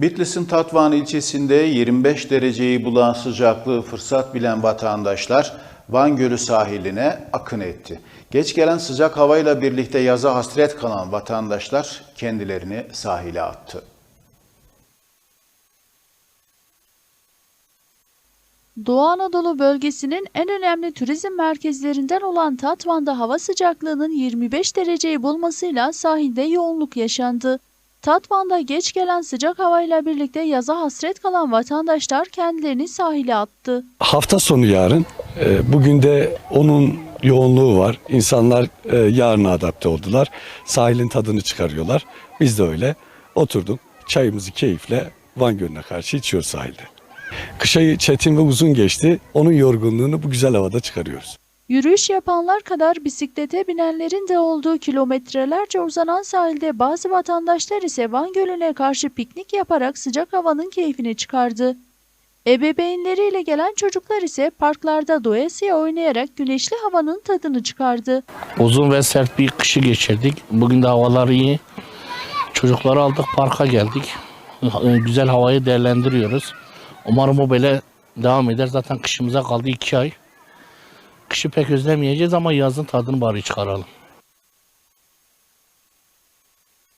Bitlis'in Tatvan ilçesinde 25 dereceyi bulan sıcaklığı fırsat bilen vatandaşlar Van Gölü sahiline akın etti. Geç gelen sıcak havayla birlikte yaza hasret kalan vatandaşlar kendilerini sahile attı. Doğu Anadolu bölgesinin en önemli turizm merkezlerinden olan Tatvan'da hava sıcaklığının 25 dereceyi bulmasıyla sahilde yoğunluk yaşandı. Tatvan'da geç gelen sıcak havayla birlikte yaza hasret kalan vatandaşlar kendilerini sahile attı. Hafta sonu yarın. E, Bugün de onun yoğunluğu var. İnsanlar e, yarına adapte oldular. Sahilin tadını çıkarıyorlar. Biz de öyle. Oturduk. Çayımızı keyifle Van Gölü'ne karşı içiyoruz sahilde. Kış ayı çetin ve uzun geçti. Onun yorgunluğunu bu güzel havada çıkarıyoruz. Yürüyüş yapanlar kadar bisiklete binenlerin de olduğu kilometrelerce uzanan sahilde bazı vatandaşlar ise Van Gölü'ne karşı piknik yaparak sıcak havanın keyfini çıkardı. Ebeveynleriyle gelen çocuklar ise parklarda doyasıya oynayarak güneşli havanın tadını çıkardı. Uzun ve sert bir kışı geçirdik. Bugün de havalar iyi. Çocukları aldık parka geldik. Ee, Güzel havayı değerlendiriyoruz. Umarım bu böyle devam eder. Zaten kışımıza kaldı iki ay. Kışı pek özlemeyeceğiz ama yazın tadını bari çıkaralım.